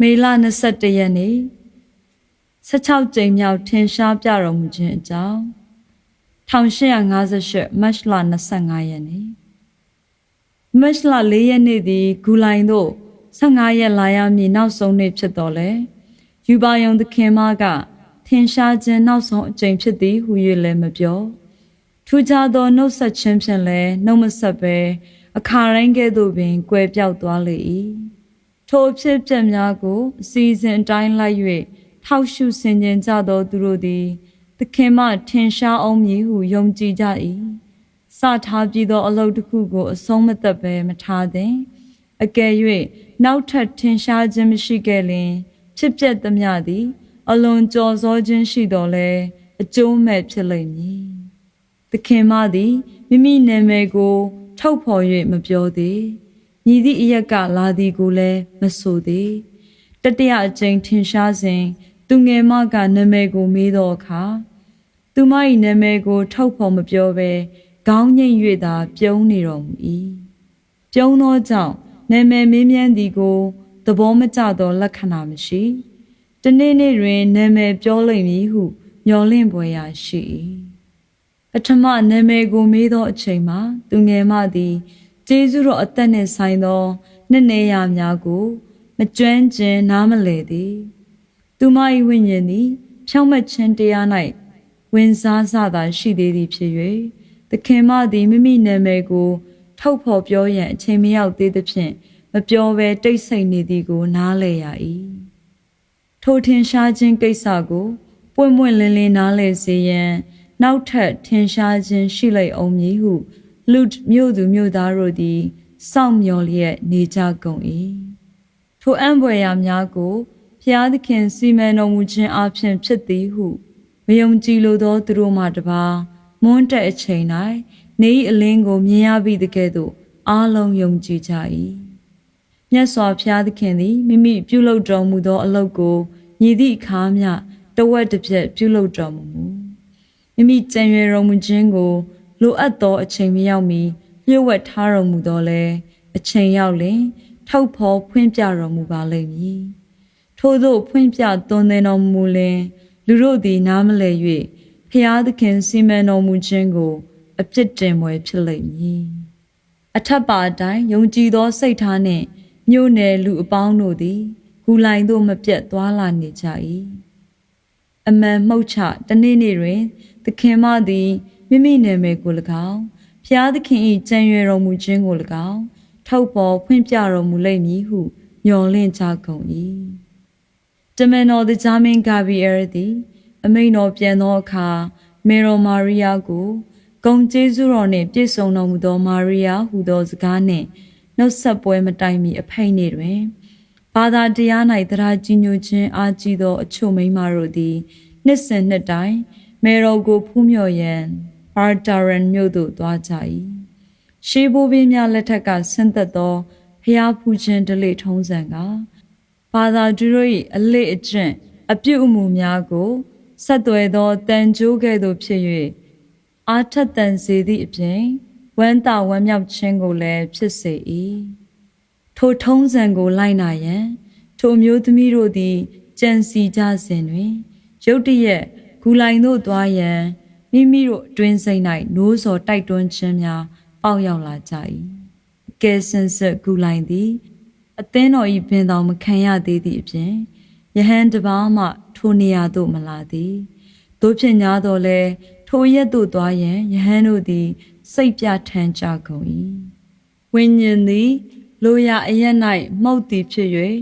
မေလ21ရက်နေ့16ကြိမ်မြောက်ထင်ရှားပြတော်မူခြင်းအကြောင်း1858မတ်လ25ရက်နေ့မတ်လ4ရက်နေ့သည်ဂူလိုင်သို့15ရက်လာရမည်နောက်ဆုံးနေ့ဖြစ်တော်လဲယူပါယုံသခင်မကထင်ရှားခြင်းနောက်ဆုံးအကြိမ်ဖြစ်သည်ဟု၍လည်းမပြောထူးခြားသောနှုတ်ဆက်ခြင်းဖြင့်လည်းနှုတ်မဆက်ပဲအခါတိုင်းကဲ့သို့ပင်ကွယ်ပြောက်သွားလေ၏ ထိုအဖြစ်အပျက်များကိုအစီအစဉ်အတိုင်းလိုက်၍ထောက်ရှုဆင်ခြင်ကြသောသူတို့သည် သခင်မထင်ရှားအောင်မည်ဟုယုံကြည်ကြ၏စထားပြီးသော အလုပ်တစ်ခုကို အဆုံးမသက်ပဲမထားသင့်အကယ်၍နောက်ထပ်ထင်ရှားခြင်းမရှိခဲ့လျင်ဖြစ်ပျက်သမျှသည် အလွန်ကြော်စောခြင်းရှိတော်လဲအကျိုးမဲ့ဖြစ်လိမ့်မည်သခင်မသည်မိမိနာမည်ကို ထုတ်ဖော်၍မပြောသေး ညီသည့်အရက်ကလာသည်ကိုလည်းမဆိုသေးတတရအကျဉ်ထင်ရှားစဉ်သူငယ်မကနာမည်ကိုမေးသောအခါသူမ၏နာမည်ကို ထုတ်ဖော်မပြောဘဲခေါင်းငိမ့်၍သာပြုံးနေတော်မူ၏ပြုံးသောကြောင့်နာမည်မေးမြန်းသည်ကိုသဘောမကျသောလက္ခဏာမရှိတနေ့နေ့တွင်နာမည်ပြောလိမ့်မည်ဟုမျှော်လင့်ပွေရာရှိ၏ပထမနာမည်ကိုမေးသောအချိန်မှာသူငယ်မသည် ကျေးဇူးတော်အသက်နှင့်ဆိုင်သောနှစ်နေရာများကို မကျွမ်းကျင်နားမလည်သည်သူမ၏ဝိညာဉ်သည် ဖြောင့်မတ်ခြင်းတရား၌ဝင်စားစသာရှိသေးသည်ဖြစ်၍သခင်မသည်မိမိနာမည်ကို ထုတ်ဖော်ပြောရန်အချိန်မရောက်သေးသဖြင့်မပြောဘဲတိတ်ဆိတ်နေသည်ကို နားလည်ရ၏ထိုထင်ရှားခြင်းကိစ္စကို ပွင့်ပွင့်လင်းလင်းနားလည်စေရန် နောက်ထပ်ထင်ရှားခြင်းရှိလိမ့်အောင်မည်ဟု လူမြို့သူမြို့သားတို့သည်စောင့်မျှော်လျက်နေကြကုန်၏ထိုအံ့ဖွယ်ရာများကိုဖျားသခင်စီမံတော်မူခြင်းအပြင်ဖြစ်သည်ဟုမယုံကြည်လိုသောသူတို့မှတပါမွန်းတဲ့အချိန်၌နေ၏အလင်းကိုမြင်ရပြီးတကဲ့သို့အားလုံးယုံကြည်ကြ၏မြတ်စွာဘုရားသခင်သည်မိမိပြုလုပ်တော်မူသောအလုပ်ကိုညီသည့်အခါမျှတဝက်တစ်ပြက်ပြုလုပ်တော်မူမူမိမိကြံရွယ်တော်မူခြင်းကို လိုအပ်သောအချိန်မရောက်မီလျှို့ဝှက်ထားတော်မူသောလဲအချိန်ရောက်လင်ထုတ်ဖော်ဖွင့်ပြတော်မူပါလိမ့်မည်ထို့သောဖွင့်ပြသွန်သင်တော်မူလင်လူတို့သည်နားမလည်၍ဖျားသခင်စီမံတော်မူခြင်းကို အပြစ်တင်ပွဲဖြစ်လိမ့်မည်အထက်ပါအတိုင်းယုံကြည်သောစိတ်ထားနှင့်မြို့နယ်လူအပေါင်းတို့သည်ဂူလိုင်သို့မပြတ်သွားလာနေကြ၏အမှန်မှုတ်ချတနေ့နေ့တွင် သခင်မသည် မိမိနာမည်ကို၎င်းဖျားသခင်၏ကြံရွယ်တော်မူခြင်းကို၎င်းထုတ်ပေါ်ဖွင့်ပြတော်မူလိမ့်မည်ဟုမျှော်လင့်ကြကုန်၏တမန်တော်ဂျာမင်ဂါဘရီယယ်သည် အမိန်တော်ပြန်သောအခါမေရိုမာရီယာကိုဂုံကျေးဇူးတော်နှင့်ပြည့်စုံတော်မူသောမာရီယာဟူသောစကားနှင့်နှုတ်ဆက်ပွဲမတိုင်မီအဖိတ်နေတွင်ဘာသာတရား၌တရားကြီးညိုခြင်းအားကြီးသောအချို့မိန်းမတို့သည် နှစ်စဉ်နှစ်တိုင်းမေရိုကိုဖူးမြော်ရန် အာတာရန်မြို့သို့သွားကြ၏ရှေးဘိုးဘင်းများလက်ထက်ကဆင်းသက်သောဖျားဖူးခြင်းဒလိထုံးစံကဘာသာသူတို့၏အလေးအကျင့်အပြုအမူများကိုဆက်သွယ်သောတန်ကြိုးကဲ့သို့ဖြစ်၍အာထက်တန်စေသည့်အပြင်ဝမ်းသာဝမ်းမြောက်ခြင်းကိုလည်းဖြစ်စေ၏ထိုထုံးစံကိုလိုက်နာရန်ထိုမျိုးသမီးတို့သည်ကြံစီကြစဉ်တွင်ရုတ်တရက်ဂူလိုင်သို့သွားရန် မိမိတို့အတွင်းစိတ်၌နိုးစော်တိုက်တွန်းခြင်းများပေါက်ရောက်လာကြ၏ကဲစင်ဆက်ဂူလိုင်သည်အသင်းတော်၏ဘင်တော်မခံရသေးသည့်အပြင်ယဟန်တပါးမှထိုနေရာသို့မလာသည်တို့ဖြင့်ညာတော်လဲထိုရက်သို့သွားရန်ယဟန်တို့သည် စိတ်ပြထမ်းကြကုန်၏ဝိညာဉ်သည်လိုရာအရက်၌မှုတ်သည်ဖြစ်၍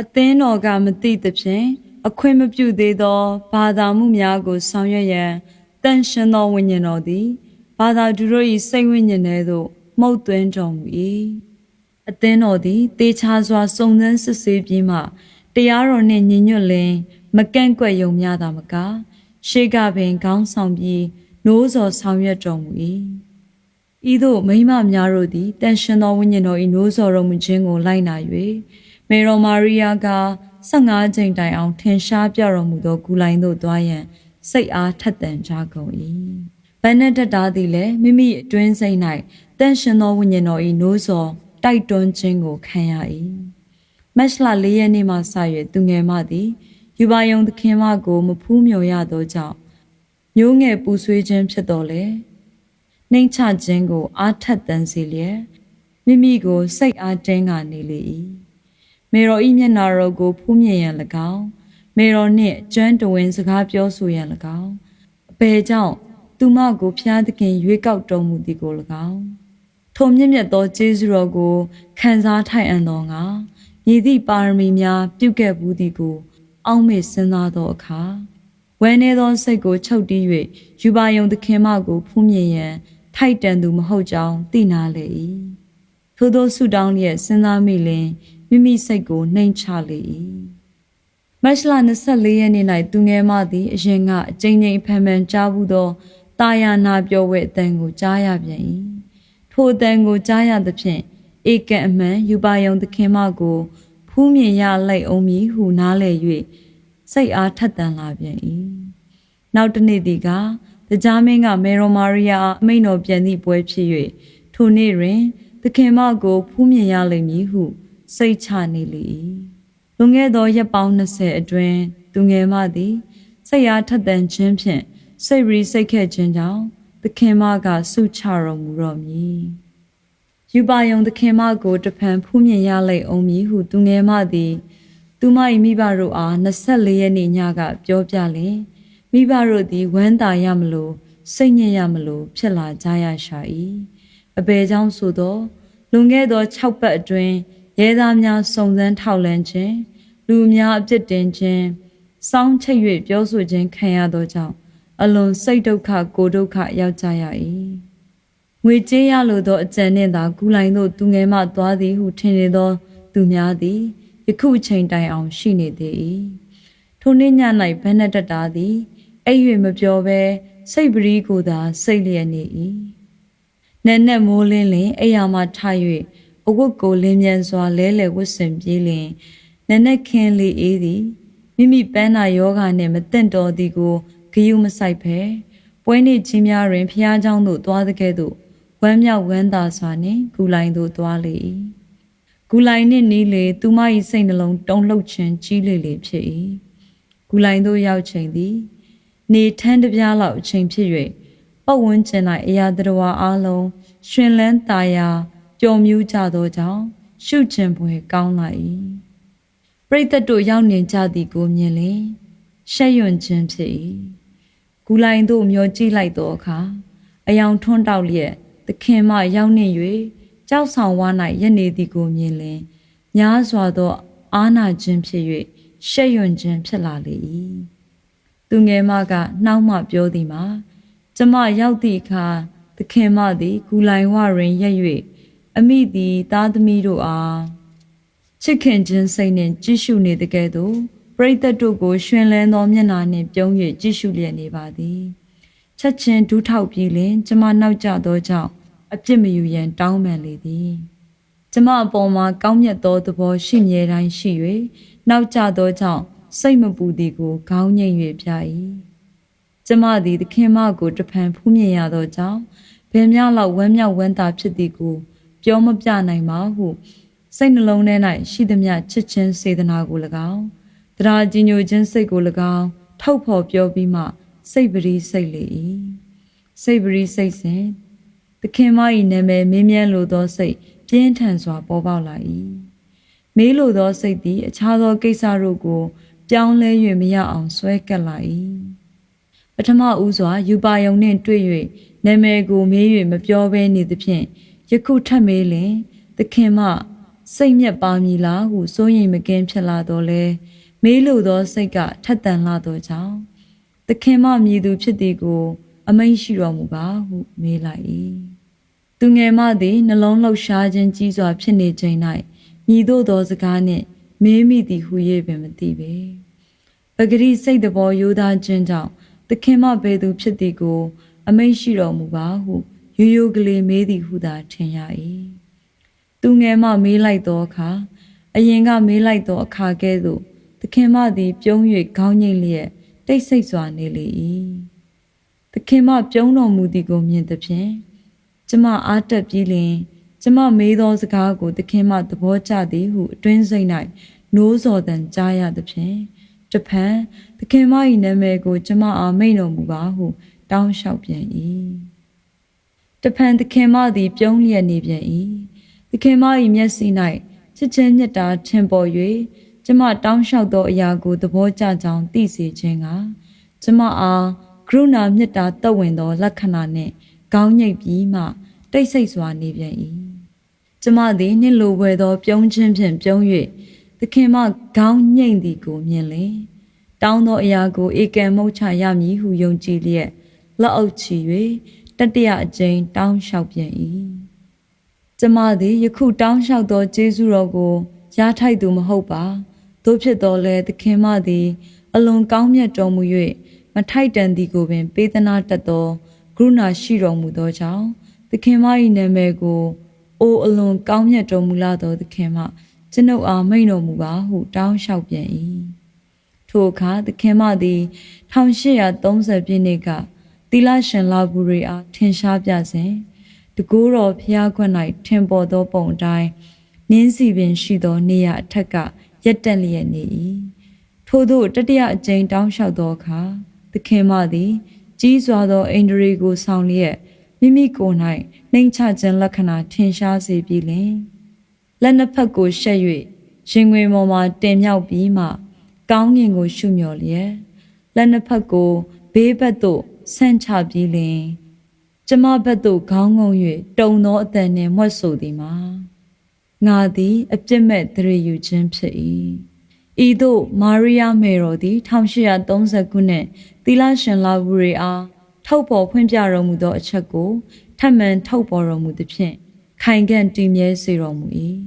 အသင်းတော်ကမသိသဖြင့်အခွင့်မပြုသေးသောဘာသာမှုများကိုဆောင်ရွက်ရန် တန်ရှင်သောဝိညာဉ်တော်သည်ဘာသာသူတို့၏စိတ်ဝိညာဉ်ထဲသို့မှုတ်သွင်းတော်မူ၏အသင်းတော်သည်တေချာစွာစုံစမ်းစစ်ဆေးပြီးမှတရားတော်နှင့်ညီညွတ်လင်မကန့်ကွက်ယုံများသာမကရှေးကပင်ခေါင်းဆောင်ပြီးနိုးစော်ဆောင်ရွက်တော်မူ၏ဤသို့မိမများတို့သည်တန်ရှင်သောဝိညာဉ်တော်၏နိုးစော်တော်မူခြင်းကိုလိုက်နာ၍မေရောမာရီယာက15ချိန်တိုင်အောင်ထင်ရှားပြတော်မူသောဂူလိုင်းသို့သွားရန် စိတ်အားထက်သန်ကြကုန်၏ဘန်နက်တတာသည်လည်းမိမိအတွင်းစိတ်၌တန်ရှင်သောဝိညာဉ်တော်၏နိုးစော်တိုက်တွန်းခြင်းကိုခံရ၏မတ်လ၄ရက်နေ့မှစ၍သူငယ်မသည်ယူပါယုံသခင်မကို မဖူးမြော်ရသောကြောင့်မျိုးငယ်ပူဆွေးခြင်းဖြစ်တော်လေနှိမ့်ချခြင်းကို အားထက်သန်စေလျက်မိမိကို စိတ်အားတင်းကနေလေ၏မေတော်ဤမျက်နာတော်ကိုဖူးမြင်ရန်၎င်း မေတော်နှင့်ကျွမ်းတဝင်းစကားပြောဆိုရန်၎င်းအပေကြောင့်သူမကိုဖျားသခင်ရွေးကောက်တော်မူသည်ကို၎င်းထိုမြင့်မြတ်သောကျေးဇူးတော်ကိုခံစားထိုင်အံ့သောငါမြည်သည့်ပါရမီများပြုခဲ့ဘူးသည်ကို အောက်မေ့စဉ်းစားသောအခါဝဲနေသောစိတ်ကိုချုပ်တီး၍ယူပါယုံသခင်မကိုဖူးမြင်ရန်ထိုက်တန်သူမဟုတ်ကြောင်းသိနာလေ၏ထို့သောဆုတောင်းလျက်စဉ်းစားမိလင်မိမိစိတ်ကိုနှိမ်ချလေ၏ မတ်လ24ရက်နေ့၌သူငယ်မသည်အရင်ကအကြိမ်ကြိမ်ဖန်ဖန်ကြားဘူးသောတာယာနာပြောဝဲအတန်ကိုကြားရပြန်၏ထိုအတန်ကိုကြားရသဖြင့်ဧကအမှန်ယူပါယုံသခင်မကိုဖူးမြင်ရလိုက်အောင်မည်ဟုနားလေ၍စိတ်အားထက်သန်လာပြန်၏နောက်တစ်နေ့ဒီကတရားမင်းကမေရိုမာရီယာအမိန်တော်ပြန်သည့်ပွဲဖြစ်၍ထိုနေ့တွင်သခင်မကိုဖူးမြင်ရလိမ့်မည်ဟုစိတ်ချနေလေ၏ လွန်ခဲ့သောရက်ပေါင်း20အတွင်းသူငယ်မသည်စိတ်အားထက်သန်ခြင်းဖြင့်စိတ်ရီစိတ်ခဲ့ခြင်းကြောင့်သခင်မကဆုချတော်မူတော်မူယူပါယုံသခင်မကိုတဖန်ဖူးမြင်ရလိမ့်အောင်မည်ဟုသူငယ်မသည် သူမ၏မိဘတို့အား24ရက်နေ့ညကပြောပြလင်မိဘတို့သည်ဝမ်းသာရမလို့စိတ်ညစ်ရမလို့ဖြစ်လာကြရရှာ၏အဘယ်ကြောင့်ဆိုသောလွန်ခဲ့သော6ပတ်အတွင်း ရဲသားများစုံစမ်းထောက်လန့်ခြင်းလူများအပြစ်တင်ခြင်းစောင်းချိတ်၍ပြောဆိုခြင်းခံရသောကြောင့်အလွန်စိတ်ဒုက္ခကိုဒုက္ခရောက်ကြရ၏ငွေကြေးရလိုသောအကြံနှင့်သာကူလိုင်သို့သူငယ်မှသွားသည်ဟုထင်နေသော သူများသည်ယခုချိန်တိုင်အောင်ရှိနေသေး၏ထိုနေ့ည၌ဘန်းနတတာသည်အဲ့၍မပြောဘဲစိတ်ပရီးကိုသာစိတ်လျက်နေ၏နက်နက်မိုးလင်းလင်အိယာမှထ၍ အဝတ်ကိုလင်းမြန်စွာလဲလှယ်ဝတ်ဆင်ပြေးလင်နက်နက်ခင်းလေးအေးသည်မိမိပန်းနာယောဂနှင့်မတင့်တော်သည်ကိုဂယုမဆိုင်ဖဲပွဲနေ့ချင်းများတွင်ဖျားเจ้าသို့သွားတဲ့ကဲ့သို့ဝမ်းမြောက်ဝမ်းသာစွာနှင့်ဂူလိုင်သို့သွားလေ၏ဂူလိုင်နှင့်နီးလေသူမ၏စိတ်နှလုံးတုန်လှုပ်ခြင်းကြီးလေလေဖြစ်၏ဂူလိုင်သို့ရောက်ချိန်သည်နေထန်းတပြားလောက်အချိန်ဖြစ်၍ပတ်ဝန်းကျင်၌အရာတော်အားလုံးရှင်လန်းตาယာ ပျော်မြူးကြသောကြောင့်ရှုကျင်ပွဲကောင်းလာ၏ပရိသတ်တို့ရောက်နေကြသည်ကိုမြင်လင်ရှက်ရွံ့ခြင်းဖြစ်၏ဂူလိုင်တို့မျောကြည့်လိုက်သောအခါအယောင်ထွန်းတောက်လျက်သခင်မရောက်နေ၍ကြောက်ဆောင်ဝါ၌ရက်နေသည်ကိုမြင်လင်များစွာသောအာနာခြင်းဖြစ်၍ရှက်ရွံ့ခြင်းဖြစ်လာလေ၏သူငယ်မကနှောက်မှပြောသည်မှာကျမရောက်သည့်အခါသခင်မသည်ဂူလိုင်ဝတွင်ရက်၍ အမိသည်သားသမီးတို့အားချစ်ခင်ခြင်းစိတ်နှင့်ကြည့်ရှုနေတကယ်သို့ပရိသတ်တို့ကိုရှင်လန်းသောမျက်နာနှင့်ပြုံး၍ကြည့်ရှုလျက်နေပါသည်ချက်ချင်းဒူးထောက်ပြီးလင်ကျမနောက်ကျသောကြောင့်အပြစ်မယူရန်တောင်းပန်လေသည်ကျမအပေါ်မှာကောင်းမြတ်သောသဘောရှိမြဲတိုင်းရှိ၍နောက်ကျသောကြောင့်စိတ်မပူသည်ကိုခေါင်းငိမ့်၍ပြ၏ကျမသည်သခင်မကိုတဖန်ဖူးမြင်ရသောကြောင့်ဘယ်များလောက်ဝမ်းမြောက်ဝမ်းသာဖြစ်သည်ကို ပြောမပြနိုင်ပါဟုစိတ်နှလုံးထဲ၌ရှိသမျှချစ်ချင်းစေတနာကို၎င်းတရားကြည်ညိုခြင်းစိတ်ကို၎င်းထောက်ဖော်ပြောပြီးမှစိတ်ပရိစိတ်လေ၏စိတ်ပရိစိတ်စဉ်သခင်မ၏နာမည်မင်းမြန်းလိုသောစိတ်ပြင်းထန်စွာပေါ်ပေါက်လာ၏မေးလိုသောစိတ်သည် အခြားသောကိစ္စတို့ကို ပြောင်းလဲ၍မရအောင်ဆွဲကပ်လာ၏ပထမဦးစွာယူပါယုံနှင့်တွေ့၍နာမည်ကိုမေး၍မပြောဘဲနေသဖြင့် ယခုထပ်မေးလင်သခင်မစိတ်မြက်ပါမည်လားဟုစိုးရိမ်မကင်းဖြစ်လာတော့လဲမေးလိုသောစိတ်ကထက်သန်လာသောကြောင့်သခင်မမြည်သူဖြစ်သည်ကို အမိန့်ရှိတော်မူပါဟုမေးလိုက်၏သူငယ်မသည်နှလုံးလှုပ်ရှားခြင်းကြီးစွာဖြစ်နေချိန်၌မြည်တို့သောစကားနှင့်မေးမိသည်ဟု၍ပင်မသိပေပဂရိစိတ်တဘောယိုသားခြင်းကြောင့်သခင်မဘယ်သူဖြစ်သည်ကို အမိန့်ရှိတော်မူပါဟု ရိုးရိုးကလေးမေးသည်ဟုသာထင်ရ၏သူငယ်မမေးလိုက်သောအခါအရင်ကမေးလိုက်သောအခါကဲ့သို့သခင်မသည်ပြုံး၍ခေါင်းငိမ့်လျက်တိတ်ဆိတ်စွာနေလေ၏သခင်မပြုံးတော်မူသည်ကိုမြင်သဖြင့်ကျမအားတက်ပြီးလင်ကျမမေးသောစကားကိုသခင်မသဘောကျသည်ဟုအတွင်းစိတ်၌နိုးစော်တန်ကြားရသဖြင့်တဖန်သခင်မ၏နာမည်ကို ကျမအားမိန်တော်မူပါဟု တောင်းလျှောက်ပြန်၏ တဖန်သခင်မသည် ပြုံးလျက်နေပြန်၏သခင်မ၏မျက်စိ၌ချစ်ချင်းမြတ်တာထင်ပေါ်၍ကျမတောင်းလျှောက်သောအရာကိုသဘောကျကြောင်းသိစေခြင်းကကျမအားကရုဏာမေတ္တာတက်ဝင်သော လက္ခဏာနှင့်ကောင်းညိတ်ပြီးမှ တိတ်ဆိတ်စွာနေပြန်၏ကျမသည်နှစ်လိုဝဲသော ပြုံးခြင်းဖြင့်ပြုံး၍သခင်မခေါင်းညိတ်သည်ကိုမြင်လင်တောင်းသောအရာကိုဧကံမုတ်ချရမည်ဟုယုံကြည်လျက်လက်အုပ်ချီ၍ တတိယအကြိမ်တောင်းလျှောက်ပြန်၏ကျမသည်ယခုတောင်းလျှောက်သောကျေးဇူးတော်ကိုရထိုက်သူမဟုတ်ပါတို့ဖြစ်တော်လဲသခင်မသည် အလွန်ကောင်းမြတ်တော်မူ၍မထိုက်တန်သည်ကိုပင် ပေးသနာတတ်သောကရုဏာရှိတော်မူသောကြောင့်သခင်မ၏နာမည်ကိုအိုအလွန်ကောင်းမြတ်တော်မူလာသောသခင်မကျွန်ုပ်အားမိန်တော်မူပါဟုတောင်းလျှောက်ပြန်၏ထိုအခါသခင်မသည်1830ပြည့်နှစ်က သီလရှင်လာဘူးရီအားထင်ရှားပြစဉ်တကူတော်ဖျားခွက်၌ထင်ပေါ်သောပုံအတိုင်းနင်းစီပင်ရှိသောနေရအထက်ကရက်တက်လျက်နေ၏ထို့သောတတိယအကြိမ်တောင်းလျှောက်သောအခါသခင်မသည် ကြီးစွာသောအိန္ဒြေကိုဆောင်လျက်မိမိကိုယ်၌နှိမ်ချခြင်းလက္ခဏာထင်ရှားစေပြီးလင်လက်နှစ်ဖက်ကိုရှက်၍ရင်ငွေပေါ်မှတင်မြောက်ပြီးမှ ကောင်းငင်ကိုရှုမြော်လျက်လက်နှစ်ဖက်ကိုဘေးဘက်သို့ ဆန့်ချပြီးလင်ကျမဘက်သို့ခေါင်းငုံ၍တုံသောအတန်နှင့်မွတ်ဆိုသည်မှာငါသည်အပြစ်မဲ့သရေယူခြင်းဖြစ်၏ဤသို့မာရိယာမေတော်သည်1830ခုနှစ်သီလရှင်လာဘူးရီအားထုတ်ပေါ်ဖွင့်ပြတော်မူသောအချက်ကိုထပ်မံထုတ်ပေါ်တော်မူသဖြင့်ခိုင်ခန့်တည်မြဲစေတော်မူ၏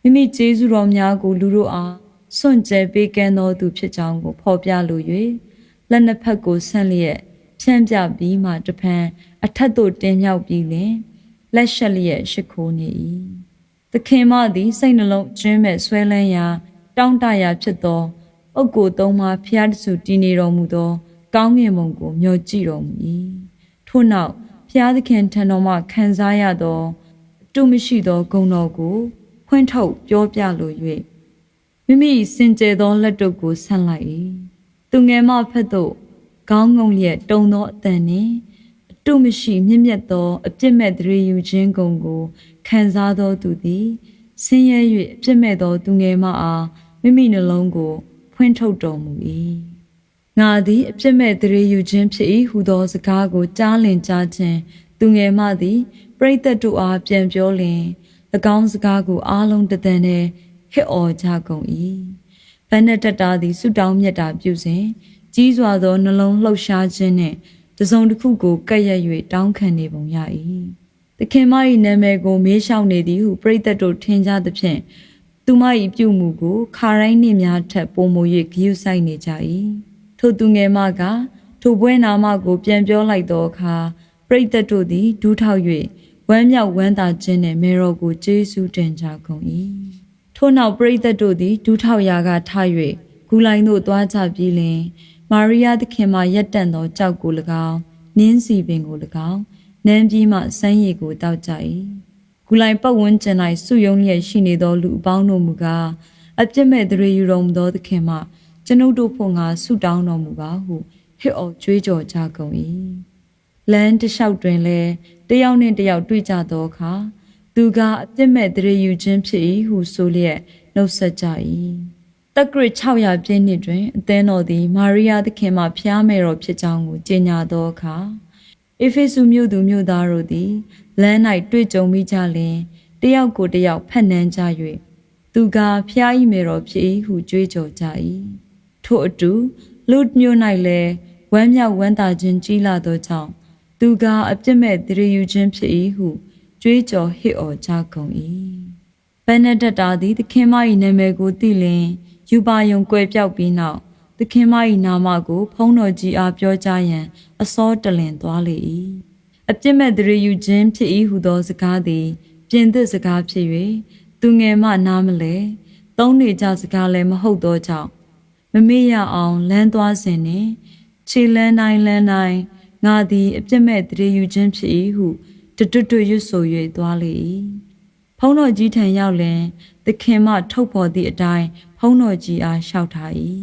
မိမိကျေးဇူးတော်များကိုလူတို့အားစွန့်ကြဲပေးကမ်းတော်သူဖြစ်ကြောင်းကိုဖော်ပြလို၍လက်နှစ်ဖက်ကိုဆန့်လျက် ဖြန့်ပြပြီးမှတဖန်အထက်သို့တင်မြောက်ပြီးလင်လက်ရှက်လျက်ရှိခိုးနေ၏သခင်မသည်စိတ်နှလုံးကျင်းမဲ့ဆွဲလန်းရာ တောင့်တရာဖြစ်သောအုတ်ကိုသုံးပါဖျားတဆူတည်နေတော်မူသော ကောင်းငင်မုံကိုမျှော်ကြည့်တော်မူ၏ထို့နောက်ဖျားသခင်ထံတော်မှခံစားရသောအတုမရှိသောဂုဏ်တော်ကိုဖွင့်ထုတ်ပြောပြလို၍မိမိစင်ကြယ်သောလက်တို့ကိုဆန့်လိုက်၏သူငယ်မဖက်သို့ ခေါင်းငုံလျက်တုံသောအတန်နှင့်အတုမရှိမြင့်မြတ်သောအပြစ်မဲ့တရေယူခြင်းဂုဏ်ကိုခံစားသောသူသည်ဆင်းရဲ၍အပြစ်မဲ့သောသူငယ်မအားမိမိနှလုံးကို ဖွင့်ထုတ်တော်မူ၏ငါသည်အပြစ်မဲ့တရေယူခြင်းဖြစ်၏ဟုသောစကားကိုကြားလင်ကြားခြင်းသူငယ်မသည်ပရိသတ်တို့အားပြန်ပြောလင်၎င်းစကားကိုအားလုံးတသက်နဲ့ဟစ်အော်ကြကုန်၏ဘန်နက်တတာသည်ဆုတောင်းမြတ်တာပြုစဉ် ကြီးစွာသောနှလုံးလှုပ်ရှားခြင်းနှင့်တစုံတစ်ခုကိုကပ်ရက်၍တောင်းခံနေပုံရ၏သခင်မ၏နာမည်ကိုမေးလျှောက်နေသည်ဟုပရိသတ်တို့ထင်ကြသဖြင့်သူမ၏ပြုမှုကိုခါတိုင်းနှင့်များထက်ပိုမို၍ဂရုစိုက်နေကြ၏ထိုသူငယ်မကထိုပွဲနာမကိုပြန်ပြောလိုက်သောအခါပရိသတ်တို့သည်ဒူးထောက်၍ဝမ်းမြောက်ဝမ်းသာခြင်းနှင့်မေတော်ကိုကျေးဇူးတင်ကြကုန်၏ထို့နောက်ပရိသတ်တို့သည်ဒူးထောက်ရာကထ၍ဂူလိုင်းသို့သွားကြပြီးလျှင် မာရိယာသခင်မှရက်တန့်သောကြောက်ကို၎င်းနင်းစီပင်ကို၎င်းနန်းပြီးမှစမ်းရည်ကိုတောက်ကြ၏ဂူလိုင်ပတ်ဝန်းကျင်၌စုယုံလျက်ရှိနေသောလူအပေါင်းတို့မူကားအပြစ်မဲ့တရေယူတော်မူသောသခင်မှကျွန်ုပ်တို့ဖို့ငါဆုတောင်းတော်မူပါဟုဟစ်အော်ကြွေးကြော်ကြကုန်၏လမ်းတစ်လျှောက်တွင်လည်းတယောက်နှင့်တယောက်တွေ့ကြသောအခါသူကအပြစ်မဲ့တရေယူခြင်းဖြစ်၏ဟုဆိုလျက်နှုတ်ဆက်ကြ၏ တက္ကရ600ပြည့်နှစ်တွင်အသင်းတော်သည် မာရိယာသခင်မှဖျားမယ်တော်ဖြစ်ကြောင်းကိုကြေညာသောအခါအေဖေဆုမြို့သူမြို့သားတို့သည်လမ်း၌တွေ့ကြုံမိကြလျင်တယောက်ကိုတယောက်ဖက်နှမ်းကြ၍သူကဖျားဤမယ်တော်ဖြစ်၏ဟုကြွေးကြော်ကြ၏ထို့အတူလူမြို့၌လည်းဝမ်းမြောက်ဝမ်းသာခြင်းကြီးလာသောကြောင့်သူကအပြစ်မဲ့တရယူခြင်းဖြစ်၏ဟုကြွေးကြော်ဟစ်အော်ကြကုန်၏ဘနဒက်တာသည်သခင်မ၏နာမည်ကိုသိလျင် ယူပါယုံကွယ်ပြောက်ပြီးနောက်သခင်မ၏နာမကို ဖုံးတော်ကြီးအားပြောကြရန်အစောတလင်သွားလေ၏အပြစ်မဲ့တရယူခြင်းဖြစ်၏ဟုသောစကားသည် ပြင်သစ်စကားဖြစ်၍သူငယ်မှနားမလဲသုံးနေကြစကားလည်းမဟုတ်သောကြောင့်မမေ့ရအောင်လမ်းသွားစဉ်နှင့်ခြေလန်းတိုင်းလန်းတိုင်းငါသည်အပြစ်မဲ့တရယူခြင်းဖြစ်၏ဟုတွတ်တွတ်ရွတ်ဆို၍သွားလေ၏ဖုံးတော်ကြီးထံရောက်လင်သခင်မထုတ်ဖော်သည့်အတိုင်း ဖုံးတော်ကြီးအားလျှောက်ထား၏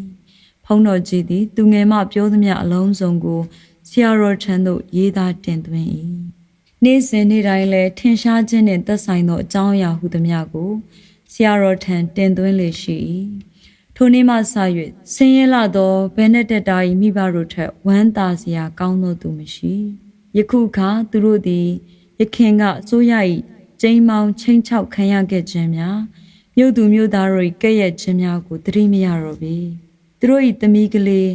ဖုံးတော်ကြီးသည် သူငယ်မပြောသမျှအလုံးစုံကိုဆရာတော်ထံသို့ရေးသားတင်သွင်း၏နေ့စဉ်နေ့တိုင်းလည်းထင်ရှားခြင်းနှင့်သက်ဆိုင်သောအကြောင်းအရာဟုသမျှကိုဆရာတော်ထံတင်သွင်းလေရှိ၏ထိုနေ့မှစ၍ဆင်းရဲလာသောဘဲနက်တက်တာ၏မိဘတို့ထက်ဝမ်းသာစရာကောင်းသောသူမရှိယခုအခါသူတို့သည်ယခင်ကအစိုးရ၏ကျိမ်းမောင်ချင်းချောက်ခံရခဲ့ခြင်းများ မြို့သူမြို့သားတို့၏ကဲ့ရဲ့ခြင်းများကိုသတိမရတော့ပေသူတို့၏သမီးကလေး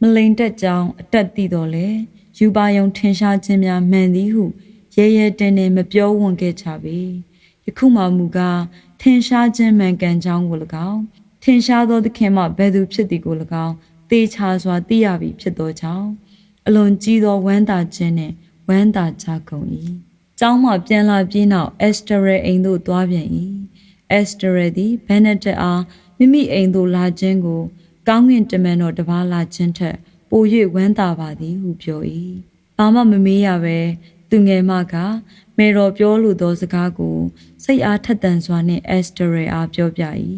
မလိန်တက်ကြောင်အတက်တည်တော်လဲယူပါယုံထင်ရှားခြင်းများမှန်သည်ဟုရဲရဲတင်းတင်းမပြောဝန်ခဲ့ကြပေယခုမှမူကားထင်ရှားခြင်းမှန်ကန်ကြောင်းကို၎င်းထင်ရှားသောသခင်မှဘယ်သူဖြစ်သည်ကို၎င်းသေချာစွာသိရပြီဖြစ်သောကြောင့်အလွန်ကြီးသောဝမ်းသာခြင်းနှင့်ဝမ်းသာကြကုန်၏ကျောင်းမှပြန်လာပြီးနောက်အက်စတရဲအိမ်သို့သွားပြန်၏ အက်စတရဲသည်ဘန်နက်တက်အားမိမိအိမ်သို့လာခြင်းကို ကောင်းကင်တမန်တော်တစ်ပါးလာခြင်းထက် ပို၍ဝမ်းသာပါသည်ဟုပြော၏ဘာမှမမေးရပဲသူငယ်မကမေတော်ပြောလိုသောစကားကို စိတ်အားထက်သန်စွာနှင့်အက်စတရဲအားပြောပြ၏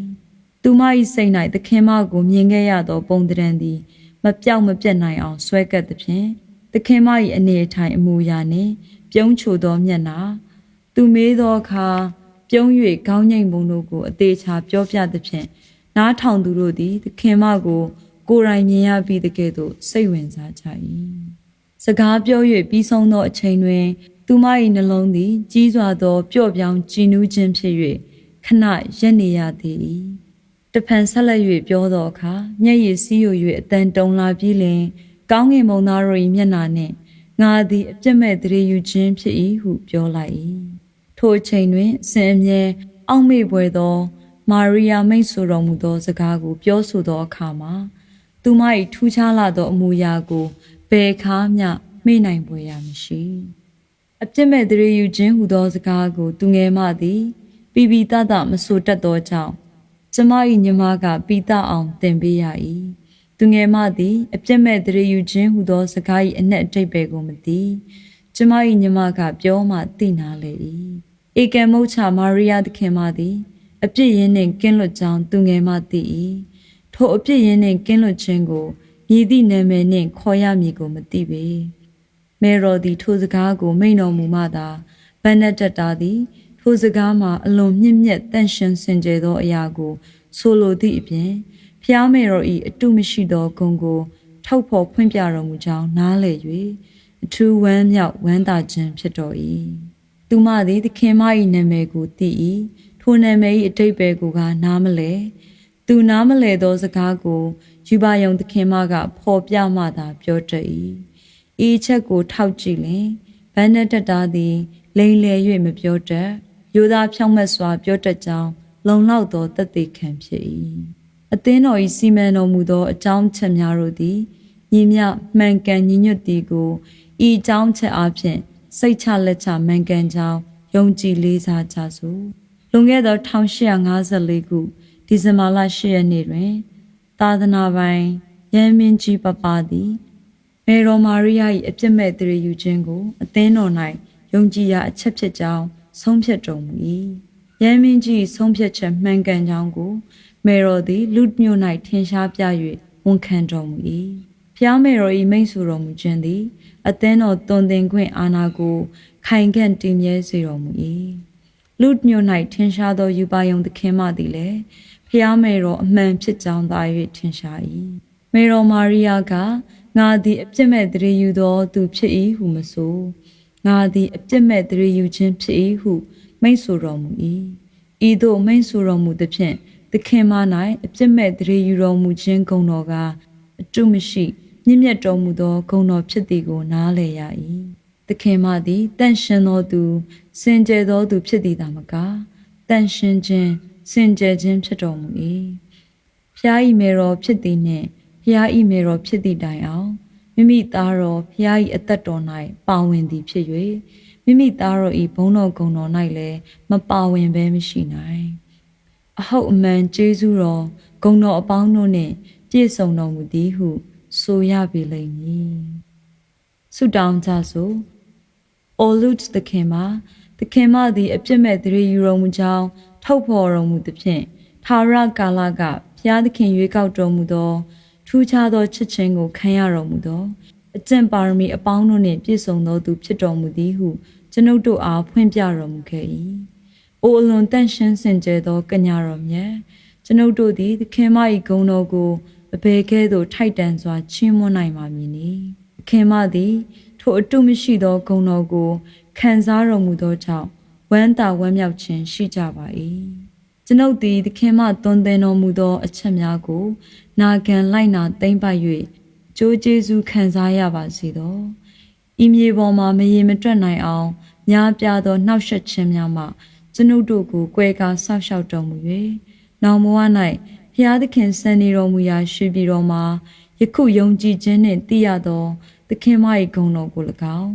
သူမ၏စိတ်၌သခင်မကိုမြင်ခဲ့ရသော ပုံတံသည်မပြောက်မပြတ်နိုင်အောင်ဆွဲကပ်သဖြင့်သခင်မ၏အနေအထိုင်အမူအရာနှင့် ပြုံးချိုသောမျက်နှာသူမေးသောအခါ ပြုံး၍ခေါင်းငိမ်ပုံတို့ကိုအသေးချာပြောပြသဖြင့်နားထောင်သူတို့သည်သခင်မကိုကိုယ်တိုင်မြင်ရပြီးတကယ်သို့စိတ်ဝင်စားကြ၏စကားပြော၍ပြီးဆုံးသောအချိန်တွင်သူမ၏နှလုံးသည် ကြီးစွာသောပျော့ပြောင်းကြည်နူးခြင်းဖြစ်၍ခဏရက်နေရသည်၏တဖန်ဆက်လက်၍ပြောသောအခါမျက်ရည်စီးယို၍အတန်တုံလာပြီးလင် ကောင်းကင်မုံသားတို့၏မျက်နှာနှင့်ငါသည်အပြစ်မဲ့တရေယူခြင်းဖြစ်၏ဟုပြောလိုက်၏ ထိုအချိန်တွင်အစဉ်အမြဲအောက်မေ့ပွေသော မာရိယာမိတ်ဆိုတော်မူသောစကားကိုပြောဆိုသောအခါမှာသူမ၏ထူးခြားလာသောအမူအရာကိုဘယ်ခါမျှမေ့နိုင်ပွေရမရှိအပြစ်မဲ့တရေယူခြင်းဟူသောစကားကို သူငယ်မသည်ပြပြတတမဆိုတတ်သောကြောင့်ကျမ၏ညီမကပိတအောင်သင်ပေးရ၏သူငယ်မသည်အပြစ်မဲ့တရေယူခြင်းဟူသောစကား၏အ내အတိတ်ပဲကိုမသိ ကျမ၏ညီမကပြောမှသိနာလေ၏ဧကံမုတ်ချမာရိယာသခင်မသည် အပြစ်ရင်းနှင့်ကင်းလွတ်ကြောင်းသူငယ်မသိ၏ထိုအပြစ်ရင်းနှင့်ကင်းလွတ်ခြင်းကိုမြည်သည့်နာမည်နှင့်ခေါ်ရမည်ကိုမသိပေမေရော်သည်ထိုစကားကိုမိန်တော်မူမှသာဘန်နက်တက်တာသည်ထိုစကားမှာအလွန်မြင့်မြတ်တန့်ရှင်စင်ကြယ်သောအရာကို ဆိုလိုသည့်အပြင်ဖျားမေတော်ဤအတုမရှိသောဂုံကိုထောက်ဖို့ဖွင့်ပြတော်မူကြောင်းနားလည်၍ အထူးဝမ်းမြောက်ဝမ်းသာခြင်းဖြစ်တော်၏သူမသည်သခင်မ၏နာမည်ကိုသိ၏ထိုနာမည်၏အတိတ်ပဲကိုကနားမလဲသူနားမလဲသောစကားကိုယူပါယုံသခင်မကဖော်ပြမှသာပြောတတ်၏ဤချက်ကိုထောက်ကြည့်လင်ဘန်နက်တက်တာသည် လိန်လည်၍မပြောတတ်ယူသားဖြောင့်မတ်စွာပြောတတ်ကြောင်းလုံလောက်သောတသက်ခံဖြစ်၏အသင်းတော်၏စီမံတော်မူသောအကြောင်းချက်များတို့သည်ညီမြမှန်ကန်ညီညွတ်သည်ကို ဤအကြောင်းချက်အပြင်စိတ်ချလက်ချမှန်ကန်ကြောင်းယုံကြည်လေးစားကြစို့လွန်ခဲ့သော1854ခုဒီဇင်ဘာလ10ရက်နေ့တွင် သာသနာပိုင်ရန်မင်းကြီးပပသည်မေရောမာရိယာ၏အပြစ်မဲ့တရေယူခြင်းကို အသင်းတော်၌ယုံကြည်ရာအချက်ဖြစ်ကြောင်းဆုံးဖြတ်တော်မူ၏ရန်မင်းကြီးဆုံးဖြတ်ချက်မှန်ကန်ကြောင်းကိုမေရောသည်လူမျိုး၌ထင်ရှားပြ၍ဝန်ခံတော်မူ၏ဖျားမေရော၏မိန့်ဆိုတော်မူခြင်းသည် အသင်းတော်သွန်သင်ခွင့်အာဏာကိုခိုင်ခန့်တည်မြဲစေတော်မူ၏လူမျိုး၌ထင်ရှားသောယူပါယုံသခင်မသည်လည်းဖျားမေရောအမှန်ဖြစ်ကြောင်းသာ၍ထင်ရှား၏မေရောမာရိယာကငါသည်အပြစ်မဲ့တရေယူသောသူဖြစ်၏ဟုမဆိုငါသည်အပြစ်မဲ့တရေယူခြင်းဖြစ်၏ဟုမိန့်ဆိုတော်မူ၏ဤသို့မိန့်ဆိုတော်မူသဖြင့်သခင်မ၌အပြစ်မဲ့တရေယူတော်မူခြင်းဂုဏ်တော်ကအတုမရှိ မြင့်မြတ်တော်မူသောဂုဏ်တော်ဖြစ်သည်ကို နားလည်ရ၏သခင်မသည်တန့်ရှင်သောသူစင်ကြယ်သောသူဖြစ်သည်သာမကတန့်ရှင်ခြင်းစင်ကြယ်ခြင်းဖြစ်တော်မူ၏ဖျားဤမေတော်ဖြစ်သည်နှင့်ဖျားဤမေတော်ဖြစ်သည့်တိုင်အောင်မိမိသားတော်ဖျားဤအသက်တော်၌ပါဝင်သည်ဖြစ်၍မိမိသားတော်ဤဘုန်းတော်ဂုဏ်တော်၌လည်းမပါဝင်ဘဲမရှိနိုင်အဟုတ်အမှန်ကျေးဇူးတော်ဂုဏ်တော်အပေါင်းတို့နှင့်ပြည့်စုံတော်မူသည်ဟု ဆိုရပေလိမ့်မည်ဆုတောင်းကြစို့အိုလူတ်သခင်မှာသခင်မသည်အပြစ်မဲ့တရေယူတော်မူကြောင်းထုတ်ဖော်တော်မူသဖြင့်သာရကာလကဖျားသခင်ရွေးကောက်တော်မူသောထူးခြားသောချစ်ခြင်းကိုခံရတော်မူသောအကျင့်ပါရမီအပေါင်းတို့နှင့်ပြည့်စုံသောသူဖြစ်တော်မူသည်ဟုကျွန်ုပ်တို့အားဖွင့်ပြတော်မူခဲ့၏။အိုအလွန်တန့်ရှင်းစင်ကြယ်သောကညာတော်မြတ်ကျွန်ုပ်တို့သည်သခင်မ၏ဂုဏ်တော်ကို အဘယ်ကဲ့သို့ထိုက်တန်စွာချီးမွမ်းနိုင်ပါမည်နည်း။သခင်မသည် ထိုအတုမရှိသောဂုဏ်တော်ကိုခံစားတော်မူသောကြောင့်ဝမ်းသာဝမ်းမြောက်ခြင်းရှိကြပါ၏ကျွန်ုပ်သည်သခင်မှသွန်သင်တော်မူသောအချက်များကို နာခံလိုက်နာသိမ့်ပိုက်၍ကြိုးကျေးဇူးခံစားရပါစေသောဤမြေပေါ်မှာမရေမတွက်နိုင်အောင်များပြားသောနှောက်ယှက်ခြင်းများမှကျွန်ုပ်တို့ကိုကြွယ်ကာဆောက်ရှောက်တော်မူ၍နောင်ဘဝ၌ ဖျားသခင်စံနေတော်မူရာရှိပြီးတော်မှာယခုယုံကြည်ခြင်းနှင့်တည်ရသောသခင်မ၏ဂုဏ်တော်ကို၎င်း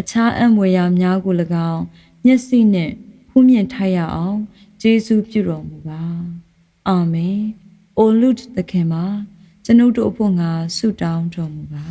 အခြားအံ့မွေရာများကို၎င်းမျက်စိနှင့်ဖူးမြင်ထိုက်ရအောင်ယေရှုပြုတော်မူပါအာမင်အိုလူတ်သခင်မကျွန်ုပ်တို့အဖို့ငါဆုတောင်းတော်မူပါ